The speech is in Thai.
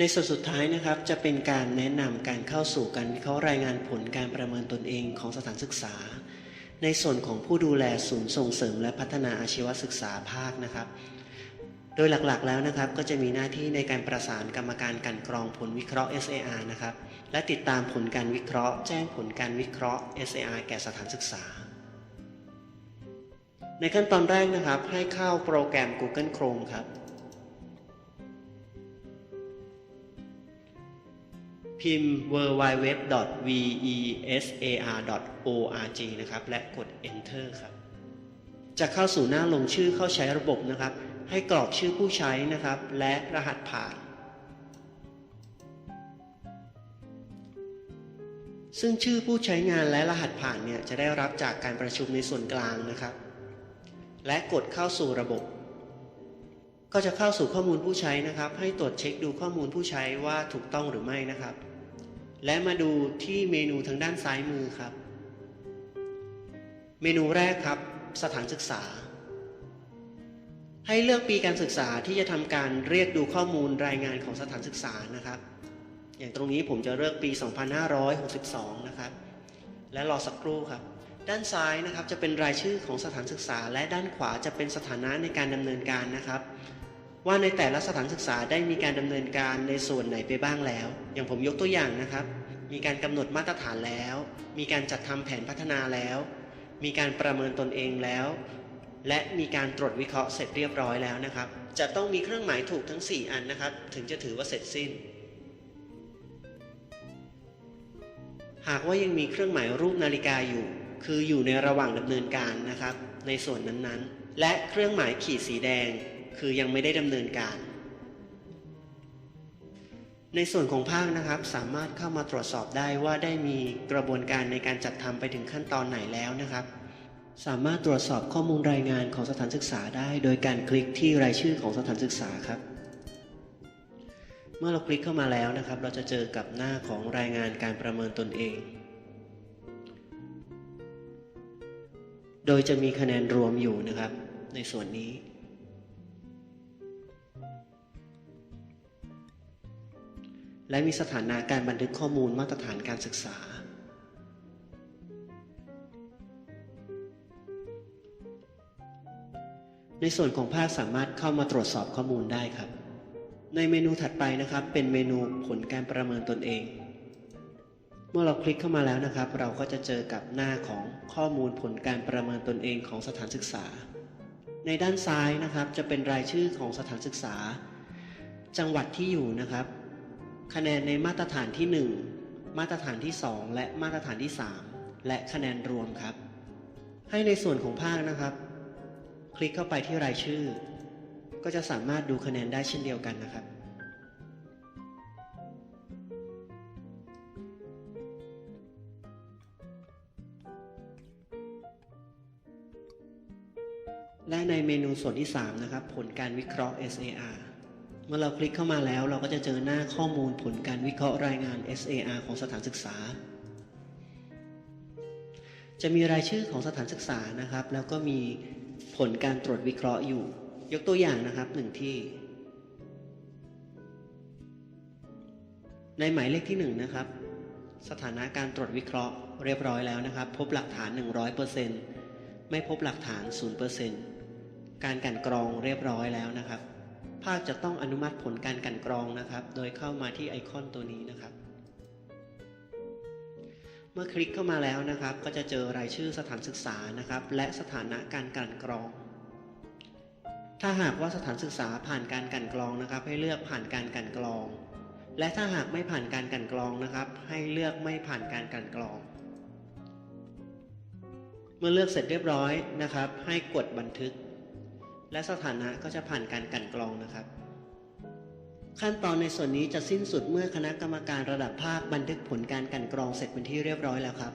ในส่วนสุดท้ายนะครับจะเป็นการแนะนำการเข้าสู่การเครารายงานผลการประเมินตนเองของสถานศึกษา ในส่วนของผู้ดูแลศูนย์ส่งเสริมและพัฒนาอาชีวศึกษาภาคนะครับ โดยหลักๆแล้วนะครับก็จะมีหน้าที่ในการประสานกรรมการกันกรองผลวิเคราะห์ SAR นะครับและติดตามผลการวิเคราะห์ แจ้งผลการวิเคราะห์ SAR แก่สถานศึกษา ในขั้นตอนแรกนะครับให้เข้าโปรแกรม Google Chrome ครับ พิมพ์ www.vesar.org นะครับ และกด Enter ครับ จะเข้าสู่หน้าลงชื่อเข้าใช้ระบบนะครับ ให้กรอกชื่อผู้ใช้นะครับ และรหัสผ่าน ซึ่งชื่อผู้ใช้งานและรหัสผ่านเนี่ยจะได้รับจากการประชุมในส่วนกลางนะครับ และกดเข้าสู่ระบบก็จะเข้าสู่ข้อมูลผู้ใช้นะครับ ให้ตรวจเช็คดูข้อมูลผู้ใช้ว่าถูกต้องหรือไม่นะครับ และมาดูที่เมนูทางด้านซ้ายมือครับ เมนูแรกครับ สถานศึกษา ให้เลือกปีการศึกษาที่จะทำการเรียกดูข้อมูลรายงานของสถานศึกษานะครับ อย่างตรงนี้ผมจะเลือกปี 2562 นะครับ และรอสักครู่ครับ ด้านซ้ายนะครับจะเป็นรายชื่อของสถานศึกษา และด้านขวาจะเป็นสถานะในการดำเนินการนะครับ ว่าในแต่ละสถานศึกษาได้มีการดำเนินการในส่วนไหนไปบ้างแล้ว อย่างผมยกตัวอย่างนะครับ มีการกำหนดมาตรฐานแล้ว มีการจัดทำแผนพัฒนาแล้ว มีการประเมินตนเองแล้ว และมีการตรวจวิเคราะห์เสร็จเรียบร้อยแล้วนะครับ จะต้องมีเครื่องหมายถูกทั้ง 4 อันนะครับ ถึงจะถือว่าเสร็จสิ้น หากว่ายังมีเครื่องหมายรูปนาฬิกาอยู่ คืออยู่ในระหว่างดำเนินการนะครับ ในส่วนนั้นๆ และเครื่องหมายขีดสีแดง คือยังไม่ได้ดำเนินการ ในส่วนของภาคนะครับสามารถเข้ามาตรวจสอบได้ว่าได้มีกระบวนการในการจัดทำไปถึงขั้นตอนไหนแล้วนะครับ สามารถตรวจสอบข้อมูลรายงานของสถานศึกษาได้ โดยการคลิกที่รายชื่อของสถานศึกษาครับ เมื่อเราคลิกเข้ามาแล้วนะครับ เราจะเจอกับหน้าของรายงานการประเมินตนเองโดยจะมีคะแนนรวมอยู่นะครับ ในส่วนนี้ และมีสถานะการบันทึกข้อมูลมาตรฐานการศึกษา ในส่วนของภาคสามารถเข้ามาตรวจสอบข้อมูลได้ครับ ในเมนูถัดไปนะครับ เป็นเมนูผลการประเมินตนเอง เมื่อเราคลิกเข้ามาแล้วนะครับ เราก็จะเจอกับหน้าของข้อมูลผลการประเมินตนเองของสถานศึกษา ในด้านซ้ายนะครับจะเป็นรายชื่อของสถานศึกษา จังหวัดที่อยู่นะครับ คะแนนในมาตรฐานที่ 1 มาตรฐานที่ 2 และมาตรฐานที่ 3 และคะแนนรวมครับ ให้ในส่วนของภาคนะครับ คลิกเข้าไปที่รายชื่อ ก็จะสามารถดูคะแนนได้เช่นเดียวกันนะครับและในเมนูส่วนที่ 3 นะครับ ผลการวิเคราะห์ SAR เมื่อเราคลิกเข้ามาแล้ว เราก็จะเจอหน้าข้อมูลผลการวิเคราะห์รายงาน SAR ของสถานศึกษา จะมีรายชื่อของสถานศึกษานะครับ แล้วก็มีผลการตรวจวิเคราะห์อยู่ ยกตัวอย่างนะครับหนึ่งที่ ในหมายเลขที่1นนะครับสถานะการตรวจวิเคราะห์เรียบร้อยแล้วนะครับ พบหลักฐาน 100%ไม่พบหลักฐาน 0%การกันกรองเรียบร้อยแล้วนะครับ ภาคจะต้องอนุมัติผลการกันกรองนะครับ โดยเข้ามาที่ไอคอนตัวนี้นะครับ เมื่อคลิกเข้ามาแล้วนะครับ ก็จะเจอรายชื่อสถานศึกษานะครับ และสถานะการกันกรอง ถ้าหากว่าสถานศึกษาผ่านการกันกรองนะครับ ให้เลือกผ่านการกันกรอง และถ้าหากไม่ผ่านการกันกรองนะครับ ให้เลือกไม่ผ่านการกันกรองเมื่อเลือกเสร็จเรียบร้อยนะครับ ให้กดบันทึก และสถานะก็จะผ่านการกันกรองนะครับ ขั้นตอนในส่วนนี้จะสิ้นสุดเมื่อคณะกรรมการระดับภาคบันทึกผลการกันกรองเสร็จเป็นที่เรียบร้อยแล้วครับ